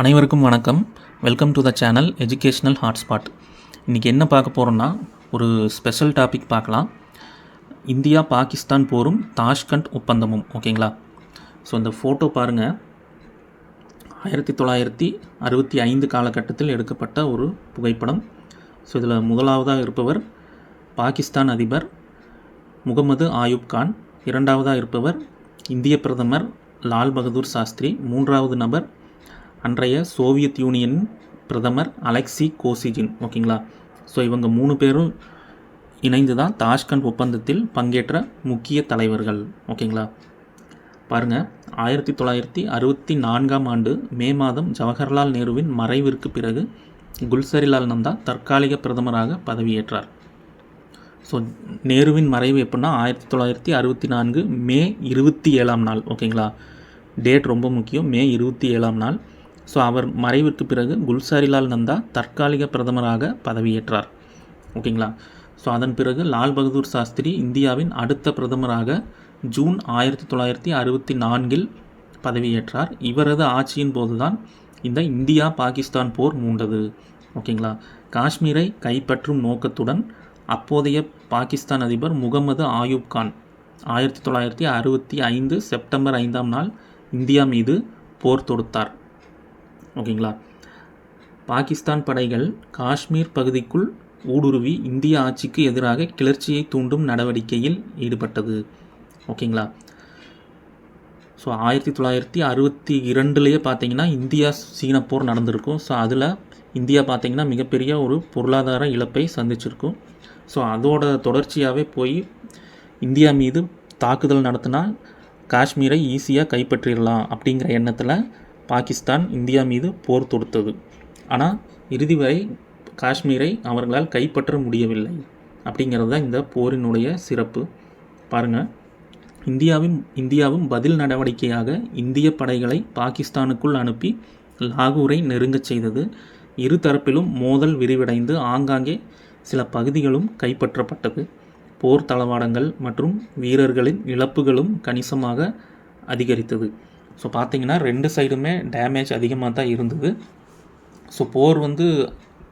அனைவருக்கும் வணக்கம். Welcome to the channel educational hotspot இன்றைக்கி என்ன பார்க்க போகிறோன்னா ஒரு ஸ்பெஷல் டாபிக் பார்க்கலாம். இந்தியா பாகிஸ்தான் போரும் தாஷ்கண்ட் ஒப்பந்தமும் ஓகேங்களா? ஸோ இந்த ஃபோட்டோ பாருங்கள் ஆயிரத்தி தொள்ளாயிரத்தி அறுபத்தி ஐந்து காலகட்டத்தில் எடுக்கப்பட்ட ஒரு புகைப்படம். ஸோ இதில் முதலாவதாக இருப்பவர் பாகிஸ்தான் அதிபர் முகமது ஆயூப் கான். இரண்டாவதாக இருப்பவர் இந்திய பிரதமர் லால் பகதூர் சாஸ்திரி. மூன்றாவது நபர் அன்றைய சோவியத் யூனியன் பிரதமர் அலெக்சி கோசிஜின் ஓகேங்களா? ஸோ இவங்க மூணு பேரும் இணைந்து தான் தாஷ்கண்ட் ஒப்பந்தத்தில் பங்கேற்ற முக்கிய தலைவர்கள் ஓகேங்களா? பாருங்கள் ஆயிரத்தி தொள்ளாயிரத்தி அறுபத்தி நான்காம் ஆண்டு மே மாதம் ஜவஹர்லால் நேருவின் மறைவிற்கு பிறகு குல்சரிலால் நந்தா தற்காலிக பிரதமராக பதவியேற்றார். ஸோ நேருவின் மறைவு எப்படின்னா ஆயிரத்தி தொள்ளாயிரத்தி அறுபத்தி நான்கு மே இருபத்தி ஏழாம் நாள் ஓகேங்களா? டேட் ரொம்ப முக்கியம் மே இருபத்தி ஏழாம் நாள். ஸோ அவர் மறைவிற்கு பிறகு குல்சாரிலால் நந்தா தற்காலிக பிரதமராக பதவியேற்றார். ஓகேங்களா? ஸோ அதன் பிறகு லால் பகதூர் சாஸ்திரி இந்தியாவின் அடுத்த பிரதமராக ஜூன் ஆயிரத்தி தொள்ளாயிரத்தி அறுபத்தி நான்கில் பதவியேற்றார். இவரது ஆட்சியின் போதுதான் இந்த இந்தியா பாகிஸ்தான் போர் மூண்டது. ஓகேங்களா? காஷ்மீரை கைப்பற்றும் நோக்கத்துடன் அப்போதைய பாகிஸ்தான் அதிபர் முகமது ஆயூப் கான் ஆயிரத்தி தொள்ளாயிரத்தி அறுபத்தி ஐந்து செப்டம்பர் ஐந்தாம் நாள் இந்தியா மீது போர் தொடுத்தார். ஓகேங்களா? பாகிஸ்தான் படைகள் காஷ்மீர் பகுதிக்குள் ஊடுருவி இந்திய ஆட்சிக்கு எதிராக கிளர்ச்சியை தூண்டும் நடவடிக்கையில் ஈடுபட்டது. ஓகேங்களா? ஸோ ஆயிரத்தி தொள்ளாயிரத்தி அறுபத்தி இரண்டுலேயே பார்த்தீங்கன்னா இந்தியா சீன போர் நடந்திருக்கும். ஸோ அதில் இந்தியா பார்த்திங்கன்னா மிகப்பெரிய ஒரு பொருளாதார இழப்பை சந்திச்சிருக்கும். ஸோ அதோட தொடர்ச்சியாகவே போய் இந்தியா மீது தாக்குதல் நடத்தினா காஷ்மீரை ஈஸியாக கைப்பற்றிடலாம் அப்படிங்கிற எண்ணத்தில் பாகிஸ்தான் இந்தியா மீது போர் தொடுத்தது. ஆனால் இறுதி வரை காஷ்மீரை அவர்களால் கைப்பற்ற முடியவில்லை. அப்படிங்கிறது தான் இந்த போரினுடைய சிறப்பு. பாருங்கள் இந்தியாவின் இந்தியாவும் பதில் நடவடிக்கையாக இந்திய படைகளை பாகிஸ்தானுக்குள் அனுப்பி லாகூரை நெருங்கச் செய்தது. இரு தரப்பிலும் மோதல் விரிவடைந்து ஆங்காங்கே சில பகுதிகளும் கைப்பற்றப்பட்டது. போர் தளவாடங்கள் மற்றும் வீரர்களின் இழப்புகளும் கணிசமாக அதிகரித்தது. ஸோ பார்த்தீங்கன்னா ரெண்டு சைடுமே டேமேஜ் அதிகமாக தான் இருந்தது. ஸோ போர் வந்து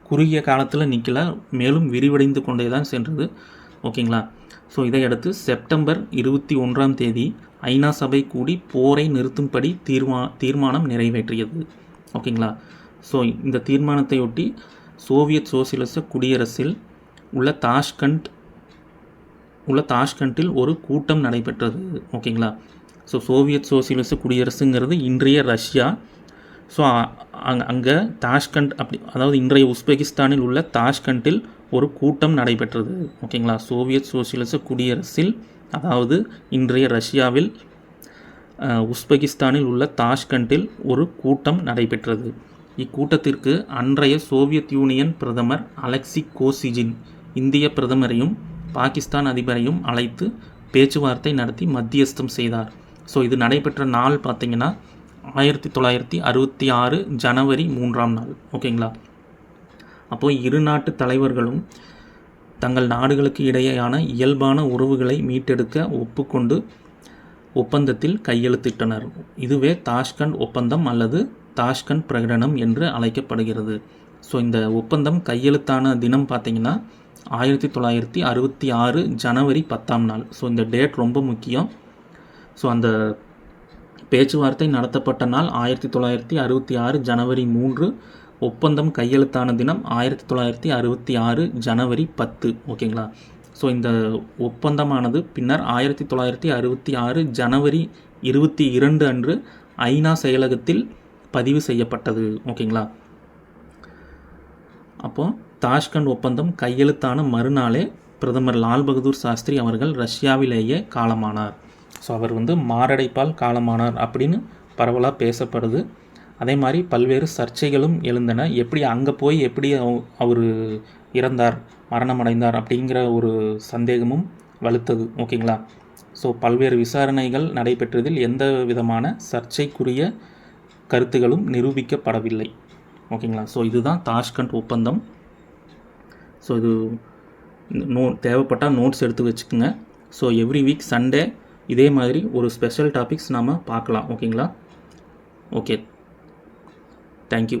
குறுகிய காலத்தில் நிற்கல மேலும் விரிவடைந்து கொண்டே தான் சென்றது. ஓகேங்களா? ஸோ இதையடுத்து செப்டம்பர் இருபத்தி ஒன்றாம் தேதி ஐநா சபை கூடி போரை நிறுத்தும்படி தீர்மா தீர்மானம் நிறைவேற்றியது. ஓகேங்களா? ஸோ இந்த தீர்மானத்தையொட்டி சோவியத் சோசியலிச குடியரசில் உள்ள தாஷ்கண்ட் உள்ள தாஷ்கண்டில் ஒரு கூட்டம் நடைபெற்றது. ஓகேங்களா? ஸோ சோவியத் சோசியலிச குடியரசுங்கிறது இன்றைய ரஷ்யா. ஸோ அங்கே அங்கே தாஷ்கண்ட் அப்படி அதாவது இன்றைய உஸ்பெகிஸ்தானில் உள்ள தாஷ்கண்டில் ஒரு கூட்டம் நடைபெற்றது. ஓகேங்களா சோவியத் சோசியலிச குடியரசில் அதாவது இன்றைய ரஷ்யாவில் உஸ்பெகிஸ்தானில் உள்ள தாஷ்கண்டில் ஒரு கூட்டம் நடைபெற்றது. இக்கூட்டத்திற்கு அன்றைய சோவியத் யூனியன் பிரதமர் அலெக்சி கோசிஜின் இந்திய பிரதமரையும் பாகிஸ்தான் அதிபரையும் அழைத்து பேச்சுவார்த்தை நடத்தி மத்தியஸ்தம் செய்தார். ஸோ இது நடைபெற்ற நாள் பார்த்திங்கன்னா ஆயிரத்தி தொள்ளாயிரத்தி அறுபத்தி ஆறு ஜனவரி மூன்றாம் நாள். ஓகேங்களா அப்போது இரு நாட்டு தலைவர்களும் தங்கள் நாடுகளுக்கு இடையேயான இயல்பான உறவுகளை மீட்டெடுக்க ஒப்புக்கொண்டு ஒப்பந்தத்தில் கையெழுத்திட்டனர். இதுவே தாஷ்கண்ட் ஒப்பந்தம் அல்லது தாஷ்கண்ட் பிரகடனம் என்று அழைக்கப்படுகிறது. ஸோ இந்த ஒப்பந்தம் கையெழுத்தான தினம் பார்த்திங்கன்னா ஆயிரத்தி தொள்ளாயிரத்தி அறுபத்தி ஆறு ஜனவரி பத்தாம் நாள். ஸோ இந்த டேட் ரொம்ப முக்கியம். ஸோ அந்த பேச்சுவார்த்தை நடத்தப்பட்ட நாள் ஆயிரத்தி தொள்ளாயிரத்தி அறுபத்தி ஆறு ஜனவரி மூன்று. ஒப்பந்தம் கையெழுத்தான தினம் ஆயிரத்தி தொள்ளாயிரத்தி அறுபத்தி ஆறு ஜனவரி பத்து. ஓகேங்களா ஸோ இந்த ஒப்பந்தமானது பின்னர் ஆயிரத்தி தொள்ளாயிரத்தி அறுபத்தி ஆறு ஜனவரி இருபத்தி இரண்டு அன்று ஐநா செயலகத்தில் பதிவு செய்யப்பட்டது. ஓகேங்களா அப்போது தாஷ்கண்ட் ஒப்பந்தம் கையெழுத்தான மறுநாளே பிரதமர் லால் பகதூர் சாஸ்திரி அவர்கள் ரஷ்யாவிலேயே காலமானார். ஸோ அவர் வந்து மாரடைப்பால் காலமானார் அப்படின்னு பரவலாக பேசப்படுது. அதே மாதிரி பல்வேறு சர்ச்சைகளும் எழுந்தன. எப்படி அங்கே போய் எப்படி அவர் இறந்தார் மரணமடைந்தார் அப்படிங்கிற ஒரு சந்தேகமும் வலுத்தது. ஓகேங்களா? ஸோ பல்வேறு விசாரணைகள் நடைபெற்றதில் எந்த விதமான சர்ச்சைக்குரிய கருத்துகளும் நிரூபிக்கப்படவில்லை. ஓகேங்களா? ஸோ இதுதான் தாஷ்கண்ட் ஒப்பந்தம். ஸோ இது நோ தேவைப்பட்டால் நோட்ஸ் எடுத்து வச்சுக்கோங்க. ஸோ எவ்ரி வீக் சண்டே இதே மாதிரி ஒரு ஸ்பெஷல் டாபிக்ஸ் நாம் பார்க்கலாம் ஓகேங்களா ஓகே தேங்க்யூ